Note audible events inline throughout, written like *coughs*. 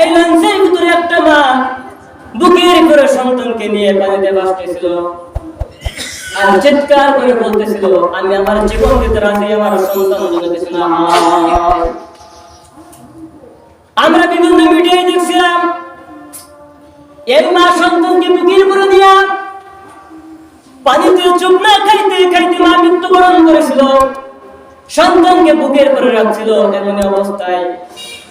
এই লঞ্চের ভিতরে একটা মা বুকের করে সন্তানকে নিয়ে পানিতে ভাসতেছিল। আর চিৎকার করে বলতেছিল, আমি আমার জীবন দিতে রাজি, আমার সন্তান আমরা। বিভিন্ন মিডিয়ায় দেখছিলাম মা সন্তানকে বুকের করে দিয়া পানিতে চুপ না খাইতে খাইতে মা মৃত্যুবরণ করেছিল। সন্তানকে বুকের করে রাখছিল এমন অবস্থায়।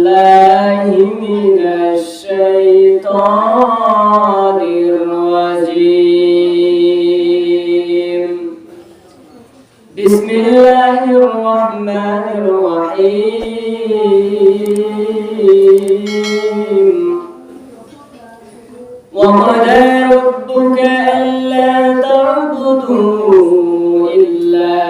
بالله بسم الله الرحمن الرحيم. وقضى ربك ألا تعبدوا إلا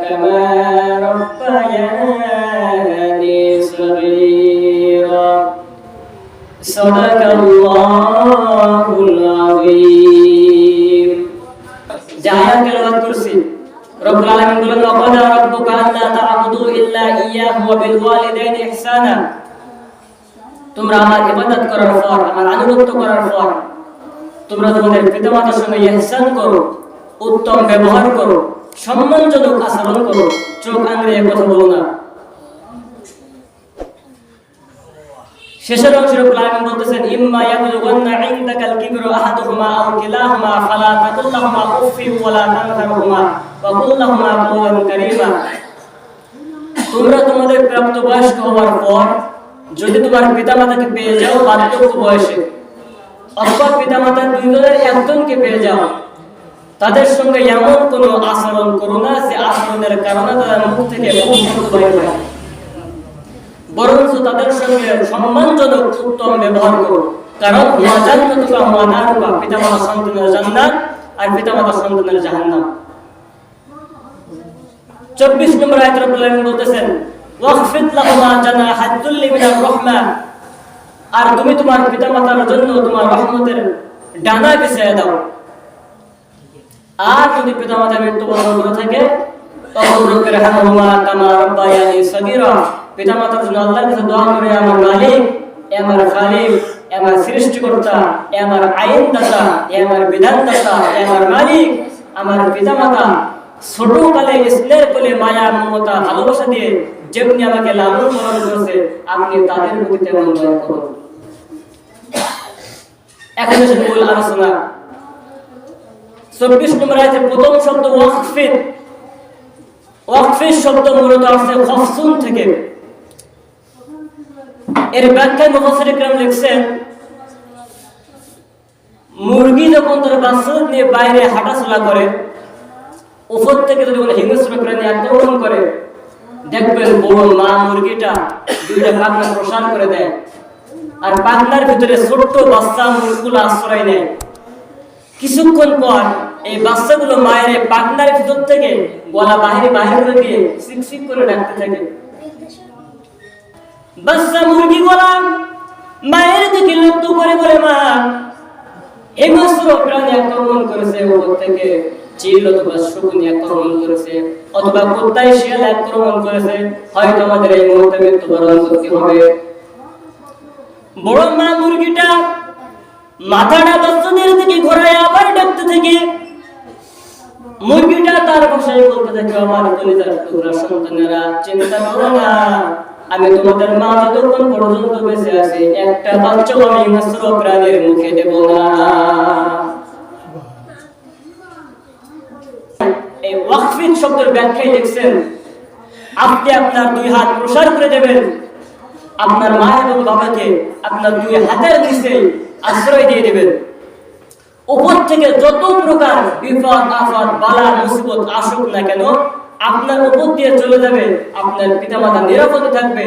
كما ربياني صغيرا صدق الله العظيم جاء كلمة كرسي رب العالمين بلن وقضى ربك ألا تعبدوا إلا إياه وبالوالدين إحسانا তোমরা আমার ইবাদত করার পর আমার আনুগত্য করার পর তোমরা তোমাদের পিতামাতার সঙ্গে ইহসান করো উত্তম ব্যবহার করো সম্মানজনক আচরণ করো। চোখ আঙড়িয়ে কথা বলো না। শেষের অংশের উপর আলামিন বলতেছেন, ইম্মা ইয়াবলুগান্না ইনদাকাল কিবরু আহাদুহুমা আও কিলাহুমা, ফালা ওয়ালা তানহারহুমা ওয়া কাওলান কারীমা। তোমরা তোমাদের প্রাপ্তবয়স্ক হওয়ার পর, যদি তোমার পিতামাতাকে পেয়ে যাও বার্ধক্য বয়সে, অথবা পিতামাতার দুইজনের একজনকে পেয়ে যাও তাদের সঙ্গে এমন কোনো আচরণ করো না যে আচরণের কারণে তাদের মুখ থেকে বরঞ্চ তাদের সঙ্গে সম্মানজনক উত্তম ব্যবহার করো। কারণ জান্নাতুকা ওয়া নারুকা পিতামাতা সন্তানের জান্নাত আর পিতামাতা সন্তানের জাহান্নাম। 24 নম্বর আয়াতে রব্বুল আলামিন বলতেছেন ওয়াখফিদ লাহুমা আর তুমি তোমার পিতামাতার জন্য তোমার রহমতের ডানা বিছিয়ে দাও। আর যদি পিতামাতা মৃত্যুবরণ করে থাকে করে, আমার মমতা, ভালোবাসা দিয়ে যেমনি আমাকে লালন পালন করেছে, আপনি তাদের প্রতি এখন আলোচনা। চব্বিশ নম্বর আছে প্রথম শব্দ ওয়াকফিদ ওয়াকফিদ শব্দ মূলত আসছে খফসুন থেকে। এর ব্যাখ্যায় মুফাসসির ইকরাম লিখছেন, মুরগি যখন তার বাচ্চা নিয়ে বাইরে হাঁটাচলা করে উপর থেকে যদি কোনো হিংস্র প্রাণী আক্রমণ করে, দেখবেন বড় মা মুরগিটা দুইটা পাখনা প্রসার করে দেয়। আর পাখনার ভিতরে ছোট্ট বাচ্চা মুরগুলো আশ্রয় নেয়। কিছুক্ষণ পর এই বাচ্চাগুলো মায়ের এই পাখনার ভিতর থেকে গলা বাহিরে বাহির করে দিয়ে সিকসিক করে ডাকতে থাকে। বাচ্চা মুরগি গলা মায়ের দিকে লক্ষ্য করে বলে, মা হিংস্র প্রাণী আক্রমণ করেছে উপর থেকে চিল অথবা শকুনি আক্রমণ করেছে, অথবা কুত্তায় শিয়াল আক্রমণ করেছে, হয়তো আমাদের এই মুহূর্তে মৃত্যুবরণ করতে হবে। বড় মা মুরগিটা মাথাটা বাচ্চাদের দিকে ঘোরায় আবার ডাকতে থাকে। মুরগিটা তার ভাষায় বলতে থাকে, আমার কলিজার টুকরা সন্তানেরা, চিন্তা করো না। আমি তোমাদের মা যতক্ষণ পর্যন্ত বেঁচে আছি, একটা বাচ্চা আমি হিংস্র প্রাণীর মুখে দেব না। এই ওয়াকফিন শব্দের ব্যাখ্যায় দেখছেন, আপনি আপনার দুই হাত প্রসার করে দেবেন। আপনার মা এবং বাবাকে আপনার দুই হাতের নিচে আশ্রয় দিয়ে দেবেন। উপর থেকে যত প্রকার বিপদ, আফাত, বালা, মুসিবত আসুক না কেন, আপনার উপর দিয়ে চলে যাবে, আপনার পিতামাতা নিরাপদে থাকবে।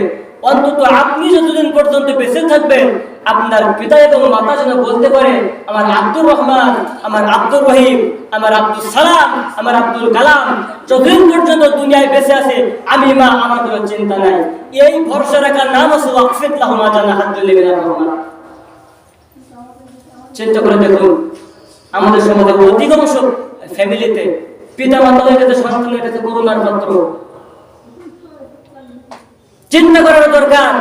অন্তত আপনি যতদিন পর্যন্ত বেঁচে থাকবেন, আপনার পিতা এবং মাতা যেন বলতে পারে, আমার আব্দুর রহমান, আমার আব্দুর রহিম, আমার আব্দুল সালাম, আমার আব্দুল কালাম, যতদিন পর্যন্ত দুনিয়ায় বেঁচে আছে, আমি মা, আমার কোনো চিন্তা নাই। এই ভরসা রাখার নাম আছে ওয়াকফিত লাহমা জানা হাদুল্লিহ রহমান। চিন্তা করে দেখুন, আমাদের সমাজে অধিকাংশ ফ্যামিলিতে পিতা মাতা গেছে সন্তান গেছে করুণার পাত্র চিন্তা করার দরকার।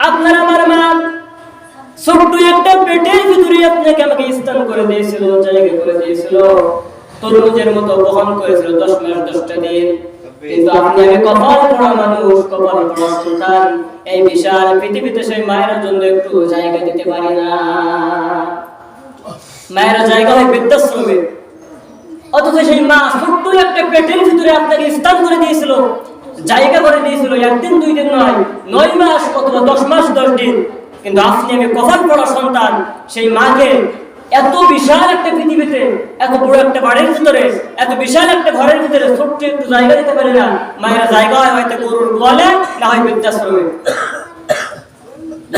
আপনার আমার মা ছোট্ট একটা পেটের ভিতরে আপনাকে আমাকে স্থান করে দিয়েছিল, জায়গা করে দিয়েছিল। তরমুজের মতো বহন করেছিল দশ মাস, দশটা দিন। কিন্তু আপনি আমি কপাল পড়া মানুষ সন্তান এই বিশাল পৃথিবীতে সেই মায়ের জন্য একটু জায়গা দিতে পারি না। মায়ের জায়গা হয় বৃদ্ধাশ্রমে। অথচ সেই মা ছোট্ট একটা পেটের ভিতরে আপনাকে স্থান করে দিয়েছিল, জায়গা করে দিয়েছিল, একদিন দুই দিন নয় নয় মাস অথবা দশ মাস, দশ দিন। কিন্তু আপনি আমি কখন পড়া সন্তান, সেই মাকে এত বিশাল একটা পৃথিবীতে, এত বড় একটা বাড়ির ভিতরে, এত বিশাল একটা ঘরের ভিতরে ছোট্ট একটু জায়গা দিতে পারে না। মায়ের জায়গা হয় হয়তো গরুর গোয়ালে, না হয় বৃদ্ধাশ্রমে।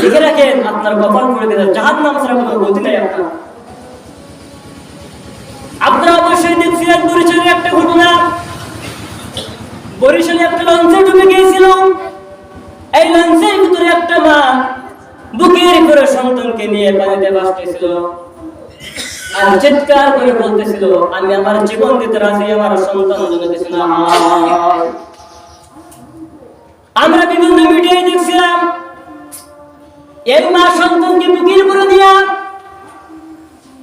লিখে রাখেন, আপনার কপাল করে দেবেন জাহাজ নাম ছাড়া কোনো গতি নেই আপনার। আপনারা অবশ্যই দেখছিলেন বরিশালের একটা ঘটনা। বরিশালে একটা লঞ্চে ডুবে গিয়েছিল এই লঞ্চের ভিতরে একটা মা বুকের করে সন্তানকে নিয়ে পানিতে ভাসতেছিল। আর চিৎকার করে বলতেছিল, আমি আমার জীবন দিতে রাজি, আমার সন্তান আমরা বিভিন্ন মিডিয়ায় দেখছিলাম মা সন্তানকে করে দিয়া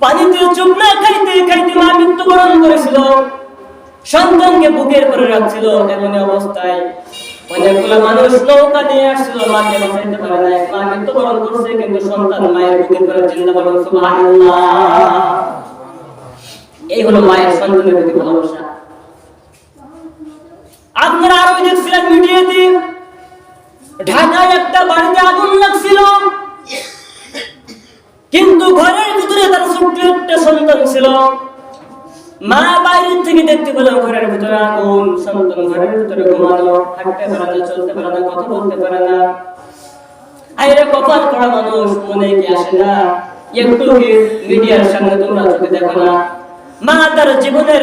পানিতে চুপ না খাইতে খাইতে মা মৃত্যুবরণ করেছিল। সন্তানকে বুকের করে রাখছিল এমন অবস্থায় অনেকগুলো মানুষ নৌকা নিয়ে আসছিল মাকে বাঁচাইতে পারে না মা মৃত্যুবরণ করছে কিন্তু সন্তান মায়ের বুকের করে চিন্তা সুবহানাল্লাহ। এই হলো মায়ের সন্তানের প্রতি ভালোবাসা। আপনারা আরও দেখছিলেন মিডিয়াতে, ঢাকায় একটা বাড়িতে আগুন লাগছিল। কিন্তু ঘরের ভিতরে তার ছোট্ট একটা সন্তান ছিল। মা বাইরের থেকে দেখতে পেল ঘরের ভিতরে আগুন সন্তান ঘরের ভিতরে ঘুমানো হাঁটতে পারে না, চলতে পারে না, কথা বলতে পারে না। কপাল মানুষ, মনে কি আসে না? একটু মিডিয়ার সামনে তোমরা চোখে দেখো না? মা তার জীবনের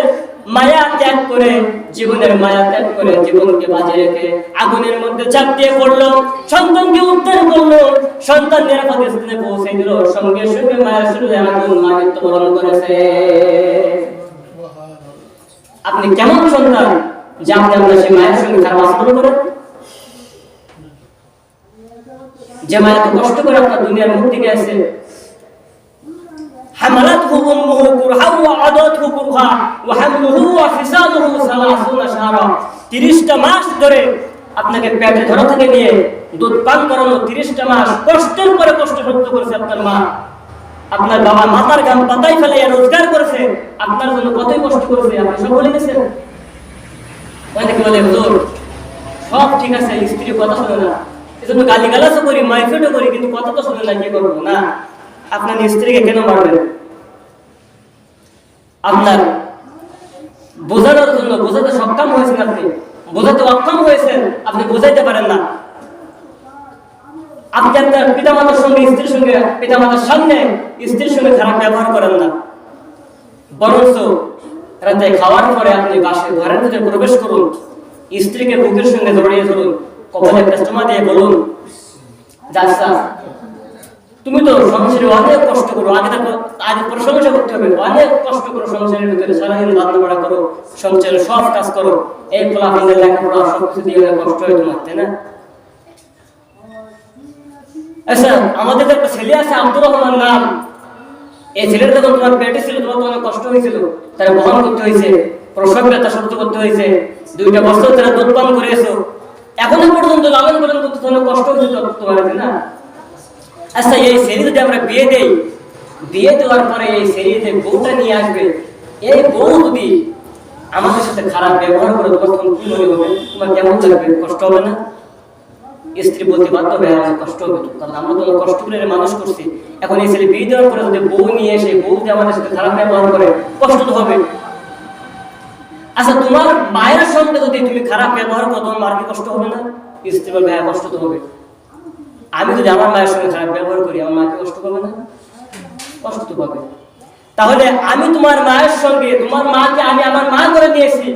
মায়া ত্যাগ করে, জীবনের মায়া ত্যাগ করে জীবনকে বাঁচিয়ে রেখে আগুনের মধ্যে চাপ দিয়ে পড়ল, সন্তানকে উদ্ধার করল, সন্তান নিরাপদে স্থানে পৌঁছে দিল, সঙ্গে সঙ্গে মায়ের শুরু আগুন, মা মৃত্যুবরণ করেছে। আপনি কেমন সন্তান যে আপনি আপনার সেই মায়ের সঙ্গে খারাপ আচরণ করেন যে মায়ের এত কষ্ট করে আপনার দুনিয়ার মুখ থেকে আসে حملته أمه كرها وعضته كرها وحمله وفصاله ثلاثون شهرا তিরিশটা মাস ধরে আপনাকে পেটে ধরা থেকে নিয়ে দুধ পান করানো তিরিশটা মাস কষ্টের পরে কষ্ট সহ্য করেছে আপনার মা আপনার বাবা মাথার গান পাতায় ফেলে রোজগার করেছে, আপনার জন্য কতই কষ্ট করেছে, আপনি সব বলে গেছেন। অনেকে বলে সব ঠিক আছে কথা শোনে না। গালি করি মাইফেটও করি, কিন্তু কথা তো শোনে না, কি করব? না, আপনার স্ত্রীকে কেন মারবেন? আপনার বোঝানোর জন্য বোঝাতে সক্ষম হয়েছেন আপনি। বোঝাতে অক্ষম হয়েছেন, আপনি বোঝাইতে পারেন না। আপনি আপনার পিতামাতার সঙ্গে, স্ত্রীর সঙ্গে, পিতামাতার সামনে স্ত্রীর সঙ্গে খারাপ ব্যবহার করেন না। বরঞ্চ রাতে খাওয়ার পরে আপনি বাসে ঘরের ভিতরে প্রবেশ করুন, স্ত্রীকে বুকের সঙ্গে জড়িয়ে ধরুন কখনো একটা দিয়ে বলুন যাচ্ছা তুমি তো সংসারে অনেক কষ্ট করো। আগে দেখো, আগে প্রশংসা করতে হবে। অনেক কষ্ট করো সংসারের ভিতরে। সারাদিন রান্না বাড়া করো সংসারের সব কাজ করো। এই ফলাফলের লেখাপড়া সব কিছু দিয়ে কষ্ট হয় তোমার, তাই না? আচ্ছা আমাদের একটা ছেলে আছে আব্দুর রহমান নাম। এই ছেলেটা যখন তোমার পেটে ছিল, তোমার তো কষ্ট হয়েছিল। তারা বহন করতে হয়েছে, প্রসব ব্যথা সহ্য করতে হয়েছে, দুইটা বছর তারা দুধ পান করে এসো। এখনও পর্যন্ত লালন পালন করতে তোমার কষ্ট হচ্ছে তো তোমার না? আচ্ছা এই সেরি যদি আমরা বিয়ে দেই, বিয়ে দেওয়ার পরে এই সেরিতে বউটা নিয়ে আসবে, এই বউ যদি আমাদের সাথে খারাপ ব্যবহার করে তখন কি হবে? তোমার কেমন লাগবে? কষ্ট হবে না? স্ত্রী বলতে বাধ্য হবে আমার কষ্ট হবে তো। কারণ আমরা তো কষ্ট করে মানুষ করছি, এখন এই ছেলে বিয়ে দেওয়ার পরে যদি বউ নিয়ে এসে, বউ যদি আমাদের সাথে খারাপ ব্যবহার করে, কষ্ট তো হবে। আচ্ছা তোমার মায়ের সঙ্গে যদি তুমি খারাপ ব্যবহার করো, তোমার মার কি কষ্ট হবে না? স্ত্রী বলবে হ্যাঁ কষ্ট তো হবে। আমি যদি আমার মায়ের সঙ্গে খারাপ ব্যবহার করি, আমার মাকে কষ্ট পাবে না? কষ্ট তো পাবে। তাহলে আমি তোমার মায়ের সঙ্গে, তোমার মাকে আমি আমার মা করে নিয়েছি,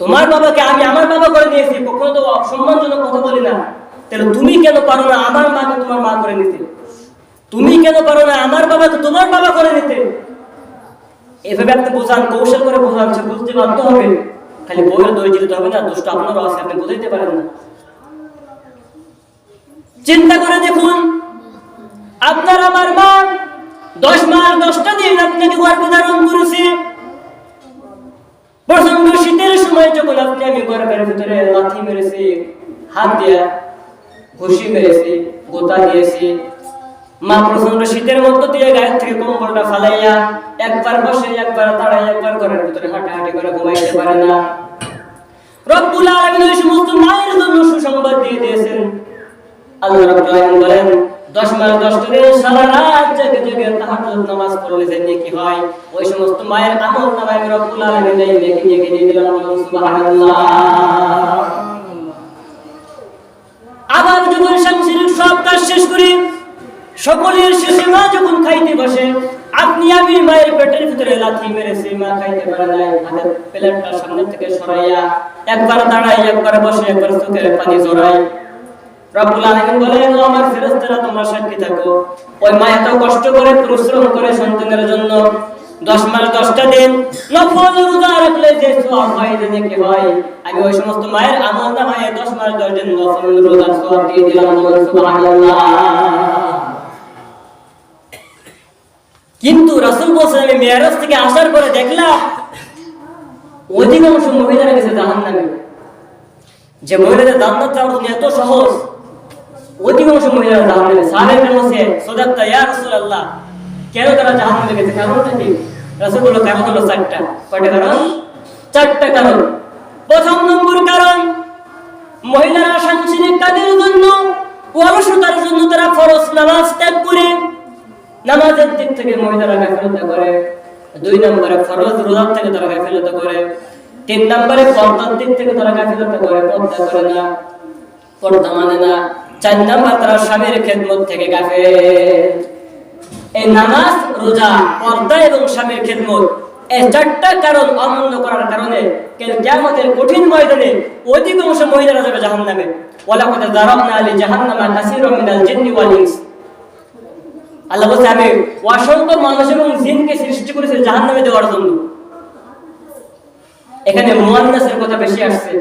তোমার বাবাকে আমি আমার বাবা করে নিয়েছি, কখনো তো সম্মানজনক কথা বলি না। তাহলে তুমি কেন পারো না আমার মাকে তোমার মা করে নিতে? তুমি কেন পারো না আমার বাবাকে তোমার বাবা করে নিতে? এভাবে আপনি বোঝান কৌশল করে বোঝান সে বুঝতে বাধ্য হবে খালি বইয়ের দই দিতে হবে না, দুষ্ট আপনারও আছে, আপনি বোঝাইতে পারেন না। চিন্তা করে দেখুন, আপনার আমার মা দশ মাস, দশটা দিন আপনাকে গর্ভে ধারণ করেছে। প্রচণ্ড শীতের সময় যখন আপনি আমি গর্ভের ভিতরে লাথি মেরেছি, হাত দিয়া ঘুষি মেরেছি গোতা দিয়েছি। মা প্রচণ্ড শীতের মধ্য দিয়ে গায়ের থেকে কম্বলটা ফালাইয়া একবার বসে একবার দাঁড়াই একবার ঘরের ভিতরে হাঁটাহাঁটি করে ঘুমাইতে পারে না। মায়ের জন্য সুসংবাদ দিয়ে দিয়েছেন। আল্লাহ বলেন 10 মাস 10 দিন সারা রাত জেগে জেগে তাহাজ্জুদ নামাজ পড়লে যে নেকি হয়। ওই সমস্ত মায়ের আমল নামায় রব্বুল আলামিন এই নেকি নেকি দিয়ে দিলাম বলুন সুবহানাল্লাহ আবার যখন কাজ শেষ করি সকলের শেষে মা যখন খাইতে বসে, আপনি আমি মায়ের পেটের ভিতরে লাথি মা খাইতে পারে হাতের প্লেটটা সামনে থেকে সরাইয়া একবার দাঁড়াই একবার বসে, একবার চোখের পানি জড়াই রব্বুল বলেন আমার সাক্ষী থাকো। ওই মা এত কষ্ট করে পরিশ্রম করে সন্তানের জন্য দশ মাস, দশটা দিন। রোজা রাখলে যে সওয়াব হয় হয়, আমি ওই সমস্ত মায়ের আমল নামায় দশ মাস, দশ দিন রোজার সওয়াব দিয়ে দিলাম কিন্তু রাসূল বলছেন, আমি মেয়ারাজ থেকে আসার পরে দেখলাম, অধিকাংশ মহিলারা গেছে জাহান্নামে। যে মহিলাদের জান্নাত যাওয়ার জন্য এত সহজ, অধিকাংশ মহিলারা জাহান্নামে। সাহাবে বলছে সদাক্তা ইয়া রাসূলুল্লাহ কেন তারা জাহান্নামে গেছে কারণটা কি? রাসূল বলল হলো চারটা। কয়টা কারণ? চারটা কারণ। প্রথম নম্বর কারণ, মহিলারা সাংসারিক কাজের জন্য? অলসতার জন্য তারা ফরজ নামাজ ত্যাগ করে। নামাজের দিক থেকে মহিলারা গাফিলতা করে। দুই নম্বরে ফরজ রোজার থেকে তারা গাফিলতা করে। তিন নম্বরে পর্দার দিক থেকে তারা গাফিলতা করে, পর্দা করে না, পর্দা মানে না। চার নম্বর তারা স্বামীর খেদমত থেকে গাফে এই নামাজ, রোজা, পর্দা এবং স্বামীর খেদমত। এই চারটা কারণ অমান্য করার কারণে কেন কিয়ামতের কঠিন ময়দানে অধিকাংশ মহিলারা যাবে জাহান্নামে। ওয়ালাকাদ দারাবনা আলি জাহান্নামা কাসীরাম মিনাল জিন্নি ওয়াল আল্লাহ বলছে, আমি অসংখ্য মানুষ এবং জিনকে সৃষ্টি করেছে জাহান নামে দেওয়ার জন্য। এখানে মুয়ান্নাসের কথা বেশি আসছে।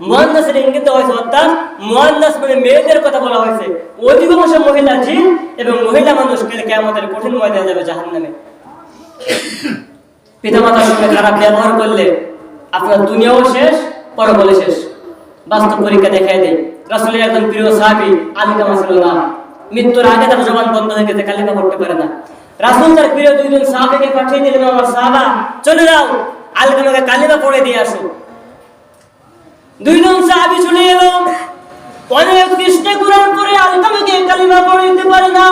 মুয়ান্নাসের ইঙ্গিত হয়েছে অর্থাৎ মুয়ান্নাস মানে মেয়েদের কথা বলা হয়েছে। অধিকাংশ মহিলা জিন এবং মহিলা মানুষকে কেমতের কঠিন ময়দানে যাবে জাহান নামে *coughs* পিতামাতার সঙ্গে খারাপ ব্যবহার করলে আপনার দুনিয়াও শেষ পরবলে শেষ। বাস্তব পরীক্ষা দেখাই দেয় রাসূলের একজন প্রিয় সাহাবী আলী কামাসুল্লাহ মৃত্যুর আগে তার জবান বন্ধ হয়ে গেছে কালিমা পড়তে পারে না। রাসূল তার প্রিয় দুইজন সাহাবীকে পাঠিয়ে দিলেন আমার সাহাবা চলে যাও আলকামাকে কালিমা পড়ে দিয়ে আসো। দুইজন সাহাবী চলে এলো অনেক চেষ্টা করার পরে আলকামাকে কালিমা পড়ে দিতে পারে না।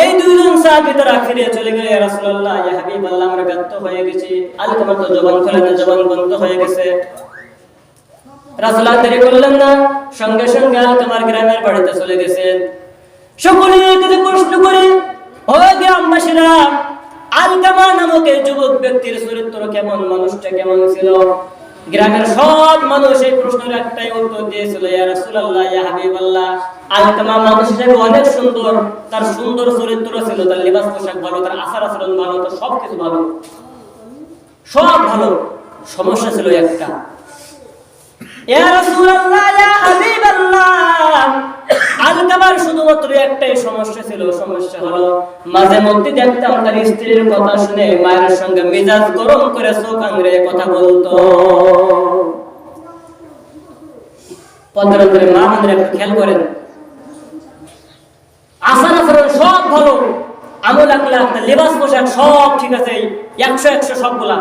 এই দুইজন সাহাবী তারা ফিরে চলে গেলে রাসূলুল্লাহ, ইয়া হাবিবাল্লাহ, আমরা ব্যর্থ হয়ে গেছি। আলকামার তো জবান খোলে না জবান বন্ধ হয়ে গেছে। রাসূল আর দেরি করলেন না, সঙ্গে সঙ্গে আলকামার গ্রামের বাড়িতে চলে গেছেন। সকলে একে প্রশ্ন করে, ও গ্রামবাসীরা, আলকামা নামক এই যুবক ব্যক্তির চরিত্র কেমন? মানুষটা কেমন ছিল? গ্রামের সব মানুষ এই প্রশ্নের একটাই উত্তর দিয়েছিল, ইয়া রাসূলুল্লাহ, ইয়া হাবিবাল্লাহ। আলকামা মানুষ হিসেবে অনেক সুন্দর, তার সুন্দর চরিত্র ছিল, তার লিবাস পোশাক ভালো, তার আচার আচরণ ভালো, তার সবকিছু ভালো। সব ভালো। সমস্যা ছিল একটা। করে খেয়াল করেন। সব ভালো, আমল আখলাক লেবাস পোশাক সব ঠিক আছে একশো একশো সবগুলা।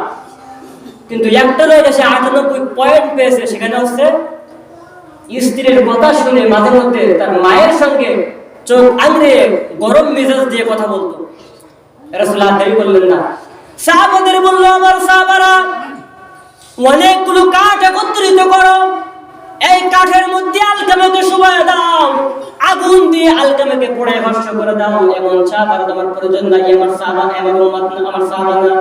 কিন্তু একটা রয়ে গেছে আটানব্বই পয়েন্ট পেয়েছে, সেখানে হচ্ছে স্ত্রীর কথা শুনে মাঝে মধ্যে তার মায়ের সঙ্গে চোখ আঙড়ে গরম মেজাজ দিয়ে কথা বলতো। রাসূল আর দেরি করলেন না। সাহাবাদের বলল, আমার সাহাবারা অনেকগুলো কাঠ একত্রিত করো। এই কাঠের মধ্যে আলকামাকে সময় দাও। আগুন দিয়ে আলকামাকে পোড়ে ভস্ম করে দাও। এমন সাহাবারা তোমার প্রয়োজন নাই। আমার সাহাবা, আমার আমার সাহাবা না।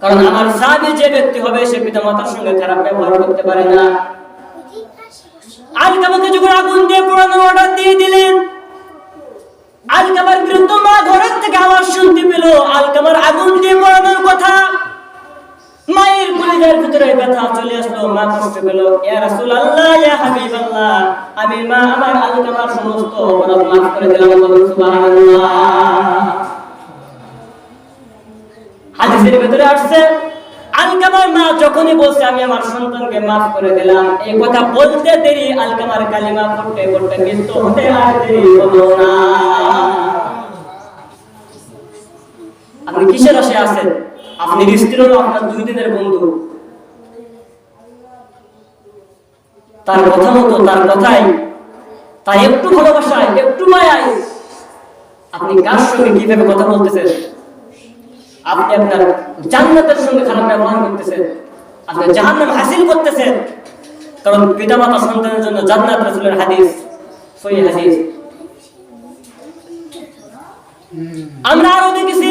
কারণ আমার সাহাবি যে ব্যক্তি হবে, সে পিতা মাতার সঙ্গে খারাপ ব্যবহার করতে পারে না। আগুন দিয়ে পোড়ানোর অর্ডার দিয়ে দিলেন, আলকামার মা ঘরের থেকে আওয়াজ শুনতে পেল, আলকামার আগুন দিয়ে কথা। মায়ের কলিজার ভিতরে ব্যথা চলে আসলো, মা কষ্ট পেল, ইয়া রাসূলুল্লাহ, ইয়া হাবিবাল্লাহ, আমি মা, আমার আলকামার সমস্ত অপরাধ মাফ করে দিলাম সুবহানাল্লাহ। হাদিসের ভিতরে আসছে, আলকামার মা যখনই বলছে, আমি আমার সন্তানকে মাফ করে দিলাম এই কথা বলতে দেরি, আলকামার কালিমা পড়তে পড়তে মৃত্যু হতে আর দেরি হলো না। আপনি কিসের আশে আছেন? আপনি স্ত্রী হলো আপনার দুই দিনের বন্ধু। তার কথা মতো, তার কথাই তার একটু ভালোবাসায়, একটু মায়ায়। আপনি কার সঙ্গে কীভাবে কথা বলতেছেন? আপনি আপনার জান্নাতের সঙ্গে খারাপ ব্যবহার করতেছেন। আপনি জাহান্নাম হাসিল করতেছেন। কারণ পিতামাতা সন্তানের জন্য জান্নাত রাসূলের হাদিস হাদিস। আমরা আরও দেখেছি,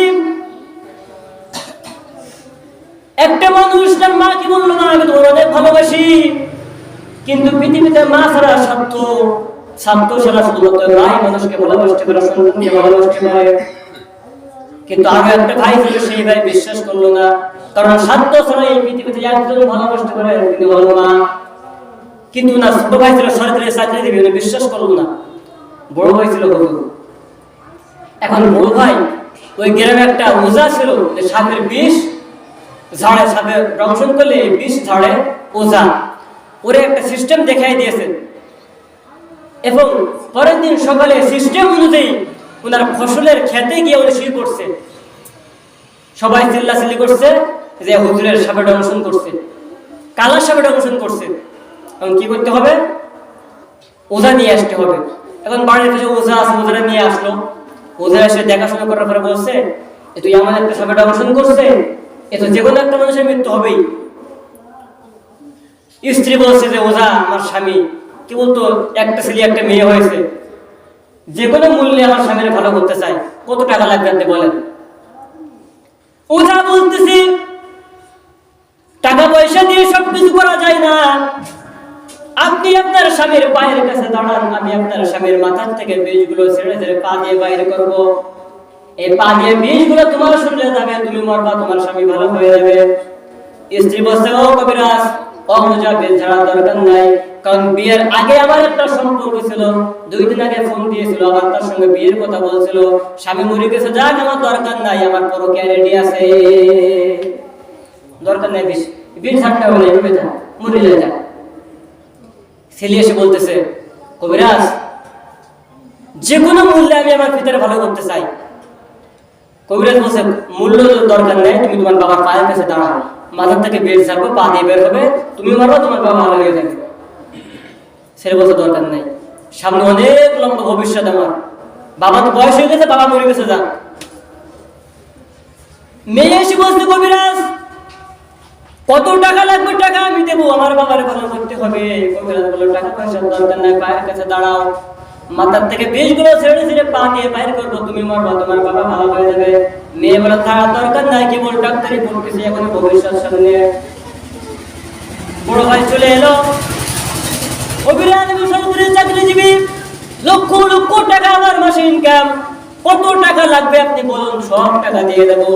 একটা মানুষ তার মাকে বলল না আমি তোমার অনেক ভালোবাসি। কিন্তু পৃথিবীতে মা ছাড়া স্বার্থ স্বার্থ ছাড়া শুধুমাত্র নাই মানুষকে ভালোবাসতে পারে, সন্তানকে ভালোবাসতে পারে। কিন্তু আরও একটা ভাই ছিল, সেই ভাই বিশ্বাস করল না। কারণ সাত বছর এই পৃথিবীতে একজন ভালোবাসতে পারে তিনি হলো না। কিন্তু না, ছোট ভাই ছিল, সরকারি চাকরি দিবে বিশ্বাস করল না। বড় ভাই ছিল এখন বড় ভাই, ওই গ্রামে একটা ওজা ছিল সাপের বিষ, ঝাড়ে সাপে রংশন করলে এই বিষ ঝাড়ে ওজা। ওরে একটা সিস্টেম দেখাই দিয়েছে। এবং পরের দিন সকালে সিস্টেম অনুযায়ী ওনার ফসলের খেতে গিয়ে উনি শুয়ে পড়ছে। সবাই চিল্লাচিল্লি করছে যে হুজুরের সাপে দংশন করছে। কালার সাপে দংশন করছে। এখন কি করতে হবে? ওজা নিয়ে আসতে হবে। এখন বাড়ির কিছু ওজা আছে ওজারা নিয়ে আসলো। ওজা এসে দেখাশোনা করার পরে বলছে, এ তুই আমার একটা সাপে দংশন করছে। এ তো যে কোনো একটা মানুষের মৃত্যু হবেই। স্ত্রী বলছে যে, ওজা, আমার স্বামী। কি বলতো? একটা ছেলে, একটা মেয়ে হয়েছে। যে কোনো মূল্যে আমার স্বামীর ভালো করতে চাই, কত টাকা লাগবে আপনি বলেন? ওজা বলতেছি, টাকা পয়সা দিয়ে সবকিছু করা যায় না। আপনি আপনার স্বামীর পায়ের কাছে দাঁড়ান, আমি আপনার স্বামীর মাথার থেকে বীজগুলো ছেড়ে ছেড়ে পা দিয়ে বাইরে করব। এই পা দিয়ে বীজগুলো তোমার শরীরে যাবে, তুমি মরবা, তোমার স্বামী ভালো হয়ে যাবে। স্ত্রী বলছে, ও কবিরাজ অমজা দরকার নাই। কারণ বিয়ের আগে আমার একটা সম্পর্ক ছিল দুই দিন আগে ফোন দিয়েছিল আমার তার সঙ্গে বিয়ের কথা বলছিল। স্বামী মরে গেছে, যাক, আমার দরকার নাই, আমার পরকে রেডি আছে। দরকার নাই বিষ বিষ ছাড়তে হবে না যা, মরে যায় যা। ছেলে এসে বলতেছে, কবিরাজ যে কোনো মূল্যে আমি আমার ভিতরে ভালো করতে চাই। কবিরাজ বলছে, মূল্য দরকার নেই, তুমি তোমার বাবার পায়ের কাছে দাঁড়াও। মাথার থেকে বের ছাড়বো পা দিয়ে বের হবে। তুমি মারো তোমার বাবা ভালো হয়ে যাবে ছেলে বলছে দরকার নেই। সামনে অনেক লম্বা ভবিষ্যৎ আমার। বাবা তো বয়স হয়ে গেছে, বাবা মরে গেছে, যা। মেয়ে এসে বলছে, কবিরাজ, কত টাকা লাগবে টাকা আমি দেবো? আমার বাবার ভালো করতে হবে। কবিরাজ টাকা পয়সার দরকার নাই, পায়ের কাছে দাঁড়াও। মাথার থেকে বীজগুলো ছেড়ে ছেড়ে পা দিয়ে বাইর করব। তুমি মরবা, তোমার বাবা ভালো হয়ে যাবে। মেয়ে বলে থাকা, দরকার নাই, কেবল ডাক্তারি পড়তেছি, এখন ভবিষ্যৎ সামনে। বড় ভাই চলে এলো। চাকরিজীবী লক্ষ লক্ষ টাকা ইনকাম কত টাকা লাগবে আপনি বলুন, সব টাকা দিয়ে দেবো।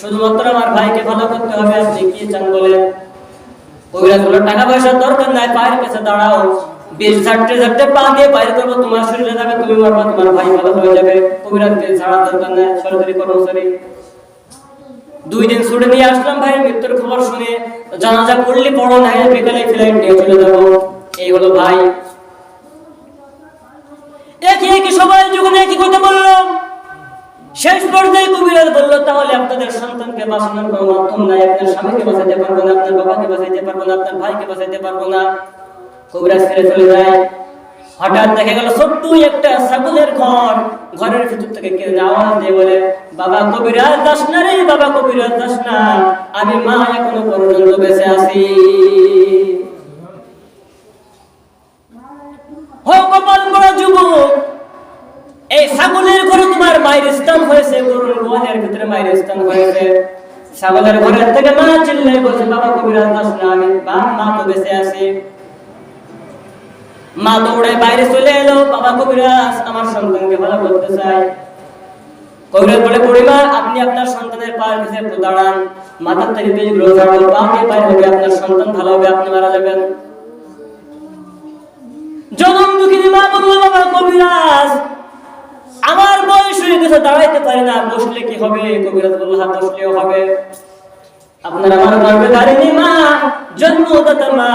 শুধুমাত্র আমার ভাইকে ভালো করতে হবে আপনি কি চান বলেন। কবিরাজ বলল টাকা পয়সার দরকার নাই, পায়ের কাছে দাঁড়াও। বেশ যাবে, তুমি মারবা, তোমার ভাই ভালো হয়ে যাবে। কবিরাজ বেশ দরকার নাই, সরকারি কর্মচারী। দুই দিন ছুটে নিয়ে আসলাম ভাই, মৃত্যুর খবর শুনে। জানাজা পড়লে পড়ো না বিকালে ফ্লাইট চলে যাব। এই হলো ভাই? একে একে সবাই যখন একই কথা বলল, শেষ পর্যায়ে কবিরাজ বলল, তাহলে আপনাদের সন্তানকে বাঁচানোর কোনো মাধ্যম নাই। আপনার স্বামীকে বাঁচাইতে পারব না, আপনার বাবাকে বাঁচাইতে পারব না, আপনার ভাইকে বাঁচাইতে পারব না। কবিরাজ ফিরে চলে যায়। হঠাৎ দেখা গেল ছোট্ট একটা ছাগলের ঘর। ঘরের ভিতর থেকে কেউ আওয়াজ দিয়ে বলে, বাবা কবিরাজ দাস না রে, বাবা কবিরাজ দাস না। আমি মা এখনও পর্যন্ত বেঁচে আছি। বড় যুবক, এই ছাগলের ঘরে তোমার মায়ের স্থান হয়েছে, গরুর গোয়ালের ভিতরে মায়ের স্থান হয়েছে। ছাগলের ঘরের থেকে মা চিল্লাই বলছে, বাবা না, আমি মা তো বেঁচে আছি। মা দৌড়ে বাইরে চলে এলো, বাবা, কবিরাজ, আমার সন্তানকে ভালো করতে চাই। কবিরাজ বলে আপনি আপনার সন্তানের পায়ের কাছে দাঁড়ান। মাথার থেকে বাইরে হবে, আপনার সন্তান ভালো হবে, আপনি মারা যাবেন। কবিরাজ। আমার বয়স হয়ে গেছে দাঁড়াইতে পারি না। বসলে কি হবে? কবিরাজ বলল বসলেও হবে। আপনার আমার গর্বে দাঁড়িয়ে মা, জন্মদাতা মা।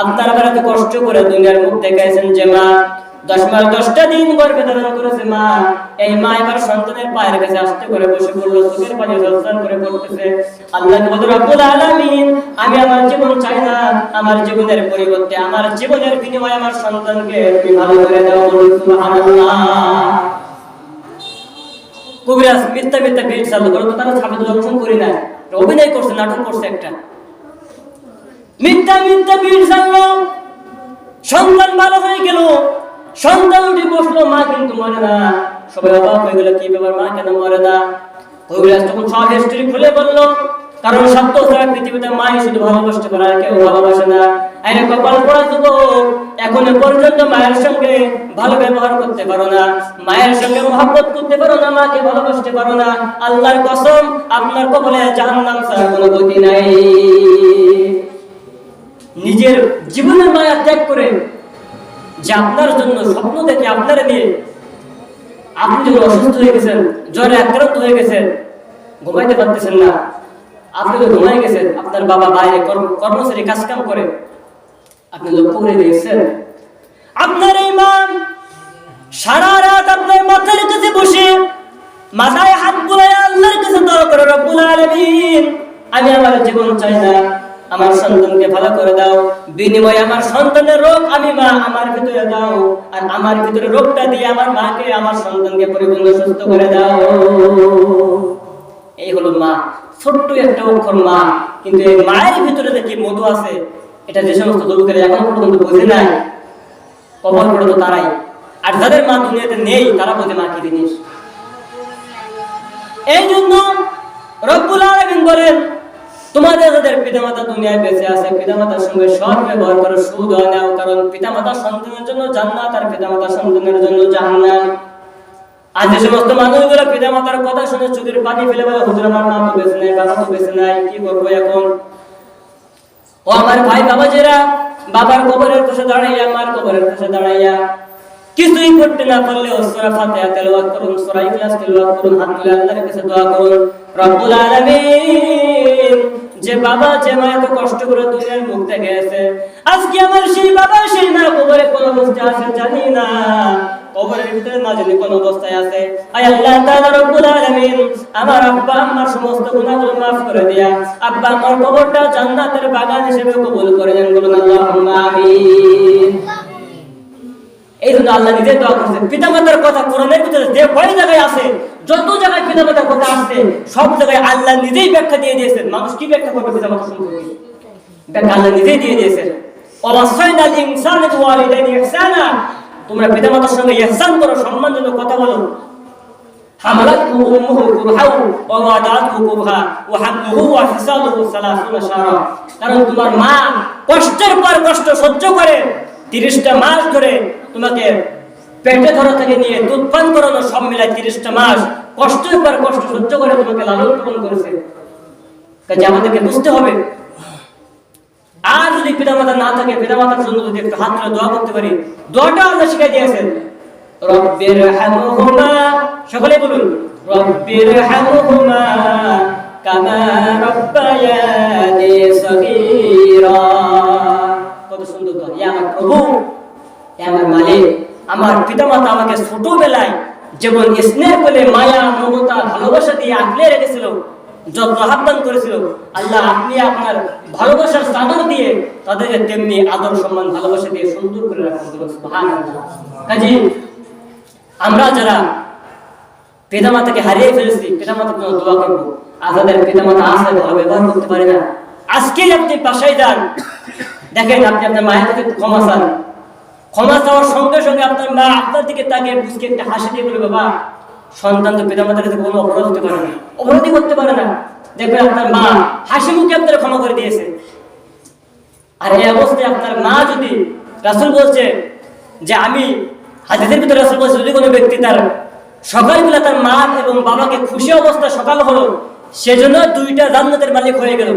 আপনার আবার এত কষ্ট করে দুনিয়ার মুখ দেখাইছেন যে মা দশ দশটা দিন করেছে মা। এবার সন্তানের আমার জীবনের পরিবর্তে, আমার জীবনের বিনিময়ে আমার সন্তানকে তুমি ভালো করে দাও মিথ্যা মিথ্যা ভিড় চালু করো তারা ছাপে দর্শন করি না অভিনয় করছে, নাটক করছে একটা। মিথ্যা মিথ্যা ভিড় চাললো। সন্তান ভালো হয়ে গেল। সন্তান মা কিন্তু মরে না। সবাই অবাক হয়ে গেল, কি ব্যাপার, মা কেন মরে না? কবিরাজ তখন সব হিস্ট্রি খুলে বলল, কারণ সত্য পৃথিবীতে শুধু ভালোবাসতে পারে কেউ ভালোবাসে না। আরে কপাল পড়া এখনও পর্যন্ত মায়ের সঙ্গে ভালো ব্যবহার করতে পারো না। মায়ের সঙ্গে মহব্বত করতে পারো না, মাকে ভালোবাসতে পারো না। আল্লাহর কসম, আপনার কপালে জাহান্নাম ছাড়া কোনো গতি নাই। নিজের জীবনের মায়া ত্যাগ করে যে আপনার জন্য স্বপ্ন দেখে আপনার নিয়ে আপনি যখন অসুস্থ হয়ে গেছেন, জ্বরে আক্রান্ত হয়ে গেছেন, ঘুমাইতে পারতেছেন না, আপনি তো ঘুমাই গেছেন, আপনার বাবা বাইরে কর্ম- কর্মচারী কাজ কাম করে, আপনি লক্ষ্য করে দিয়েছেন আপনার এই মা সারা রাত আপনার মাথার কাছে বসে, মাথায় হাত বুলাই আল্লাহর কাছে দোয়া করে, রব্বুল আলামিন, আমি আমার জীবন চাই না। আমার সন্তানকে ভালো করে দাও। বিনিময়ে আমার সন্তানের রোগ আমি মা আমার ভিতরে দাও। আর আমার ভিতরে রোগটা দিয়ে আমার মাকে, আমার সন্তানকে পরিপূর্ণ সুস্থ করে দাও। এই হলো মা। ছোট্ট একটা অক্ষর মা। কিন্তু এই মায়ের ভিতরে যে কি মধু আছে, এটা যে সমস্ত যুবকেরা এখন পর্যন্ত বোঝে নাই কবর পড়ে তো তারাই। আর যাদের মা দুনিয়াতে নেই, তারা বোঝে মা কি জিনিস। এই জন্য রব্বুল আলামিন বলেন তোমাদের যাদের পিতামাতা দুনিয়ায় বেঁচে আছে, পিতামাতার সঙ্গে সৎ ব্যবহার করো সুদ নাও কারণ পিতামাতা সন্তানের জন্য জান্নাত আর পিতামাতা সন্তানের জন্য জাহান্নাম। আজ যে সমস্ত মানুষগুলো পিতামাতার কথা শুনে চোখের পানি ফেলে বলে, হুজুর, আমার মা তো বেঁচে নাই বাবা তো বেঁচে নাই কি করব এখন? ও আমার ভাই বাবাজেরা, বাবার কবরের পাশে দাঁড়াইয়া, মার কবরের পাশে দাঁড়াইয়া, কিছুই করতে না পারলে সূরা ফাতিহা তেলাওয়াত করুন, সূরা ইখলাস তেলাওয়াত করুন, হাত তুলে আল্লাহর কাছে দোয়া করুন, রব্বুল আলামিন যে বাবা যে মা এত কষ্ট করে দুনিয়ার মুখ দেখে আছে আজকে আমার সেই বাবা, সেই মা কবরে কোন অবস্থায় আছে জানি না। কবরের ভিতরে না জানি কোন অবস্থায় আছে, আয় আল্লাহ তাআলা রব্বুল আলামিন আমার আব্বা, আম্মার সমস্ত গুনাহগুলো maaf করে দিয়া, আব্বা আমার কবরটা জান্নাতের বাগান হিসেবে কবুল করে দেন বলুন আল্লাহুম্মা আমিন। এই জন্য আল্লাহ নিজে দোয়া করছেন পিতামাতার কথা কোরআনের ভিতরে যে কয় জায়গায় আছে যত জায়গায় পিতামাতার কথা আসছে সব জায়গায় আল্লাহ নিজেই ব্যাখ্যা দিয়ে দিয়েছেন মানুষ কি ব্যাখ্যা করবে পিতামাতা সম্পর্কে ব্যাখ্যা আল্লাহ নিজেই দিয়ে দিয়েছেন অবশ্যইনাল ইনসানে ওয়ালিদাইনি ইহসানা তোমরা পিতামাতার সঙ্গে ইহসান করো সম্মানজনক কথা বলো حملته أمه كرها ووضعته كرها وحمله وفصاله ثلاثون شهرا কারণ তোমার মা কষ্টের পর কষ্ট সহ্য করে তিরিশটা মাস ধরে তোমাকে পেটে ধরা থেকে নিয়ে দুধ পান করানো সব মিলাই তিরিশটা মাস কষ্টের পর কষ্ট সহ্য করে তোমাকে লালন পালন করেছে। কাজে আমাদেরকে বুঝতে হবে। আর যদি পিতামাতা না থাকে, পিতামাতার জন্য যদি একটু হাত তুলে দোয়া করতে পারি, দোয়াটা আল্লাহ শিখাই দিয়েছেন। রব্বির সকলে বলুন, রব্বির হামহুমা কামা রব্বায়ানি সগীরা। আমার প্রভু আমার মালিক আমার পিতামাতা আমাকে ছোটবেলায় যেমন স্নেহ বলে মায়া মমতা ভালোবাসা দিয়ে আগলে রেখেছিল যত্ন আহ্বান করেছিল আল্লাহ আপনি আপনার ভালোবাসার চাদর দিয়ে তাদেরকে তেমনি আদর সম্মান ভালোবাসা দিয়ে সুন্দর করে রাখুন। কাজী আমরা যারা পিতামাতাকে হারিয়ে ফেলেছি পিতামাতার জন্য দোয়া করব। যাদের পিতামাতা আছে ভালো ব্যবহার করতে পারে না। আজকেই আপনি বাসায় যান। দেখেন আপনি আপনার মায়ের কাছে ক্ষমা চান। ক্ষমা চাওয়ার সঙ্গে সঙ্গে আপনার মা আপনার দিকে তাকে বুঝকে একটা হাসি দিয়ে বলে বাবা, সন্তান তো পিতামাতার কাছে কোনো অপরাধ হতে পারে না অপরাধী করতে পারে না। দেখবেন আপনার মা হাসি মুখে আপনার ক্ষমা করে দিয়েছে। আর এই অবস্থায় আপনার মা যদি রাসুল বলছে যে, আমি হাদিসের ভিতরে রাসুল বলছে, যদি কোনো ব্যক্তি তার সকালবেলা তার মা এবং বাবাকে খুশি অবস্থা সকাল হলো, সেজন্য দুইটা জান্নাতের মালিক হয়ে গেল।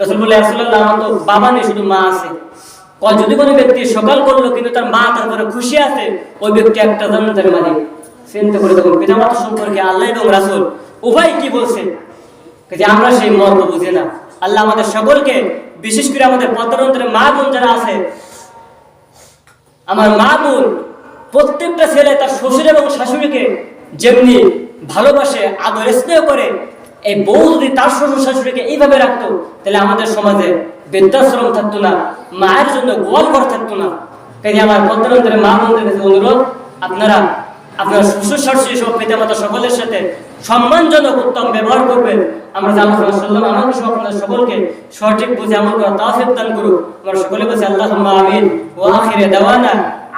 রাসুল্লাহ আমার তো বাবা নেই, শুধু মা আছে। যদি কোনো ব্যক্তি সকাল করল, কিন্তু তার মা তারপরে খুশি আছে, ওই ব্যক্তি একটা মালিক চিন্তা করে দেখুন সম্পর্কে আল্লাহ এবং রাসুল উভয় কি বলছে যে আমরা সেই মর্ম বুঝি না। আল্লাহ আমাদের সকলকে, বিশেষ করে আমাদের মা বোন যারা আছে, আমার মা বোন, প্রত্যেকটা ছেলে তার শ্বশুর এবং শাশুড়িকে যেমনি ভালোবাসে, আদর স্নেহ করে এই বউ যদি তার শ্বশুর শাশুড়িকে এইভাবে রাখতো, তাহলে আমাদের সমাজে বৃদ্ধাশ্রম থাকতো না, মায়ের জন্য গোয়াল ঘর থাকতো না। তাই আমার পদ্মান্তরে মা বোনদের কাছে অনুরোধ, আপনারা আপনার শ্বশুর শাশুড়ি সব পিতা মাতা সকলের সাথে সম্মানজনক উত্তম ব্যবহার করবেন। আমরা জানো সাল্লাম আমাকে সব আপনাদের সকলকে সঠিক বুঝে আমল করা তাফিক দান করুক। আমরা সকলে বলছি আল্লাহ আমিন ওয়া আখিরে দাওয়ানা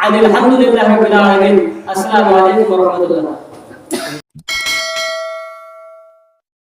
আনিল হামদুলিল্লাহি রাব্বিল আলামিন। আসসালামু আলাইকুম রাহমাতুল্লাহ।